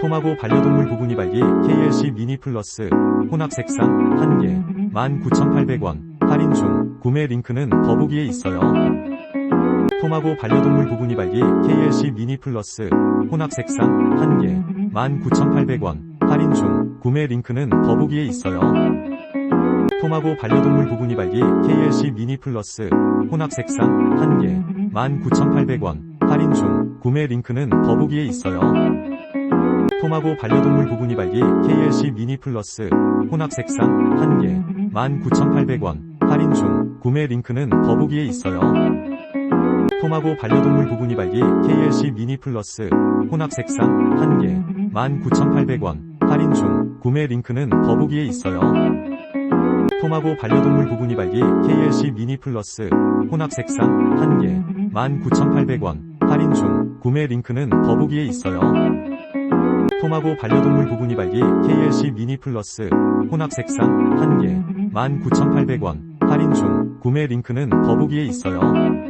토마고 반려동물 도구니 발기 KLC 미니 플러스 혼합 색상 1개 19,800원 할인 중 구매 링크는 더보기에 있어요. 토마고 반려동물 도구니 발기 KLC 미니 플러스 혼합 색상 1개 19,800원 할인 중 구매 링크는 더보기에 있어요. 토마고 반려동물 도구니 발기 KLC 미니 플러스 혼합 색상 1개 19,800원 할인 중 구매 링크는 더보기에 있어요. 토마고 반려동물 도구니 발기 KLC 미니 플러스 혼합 색상 1개 19,800원 할인 중 구매 링크는 더보기에 있어요. 토마고 반려동물 도구니 발기 KLC 미니 플러스 혼합 색상 1개 19,800원 할인 중 구매 링크는 더보기에 있어요. 토마고 반려동물 도구니 발기 KLC 미니 플러스 혼합 색상 1개 19,800원 할인 중 구매 링크는 더보기에 있어요. 토마고 반려동물 도구니 발기 KLC 미니 플러스 혼합 색상 1개 19,800원 할인 중 구매 링크는 더보기에 있어요.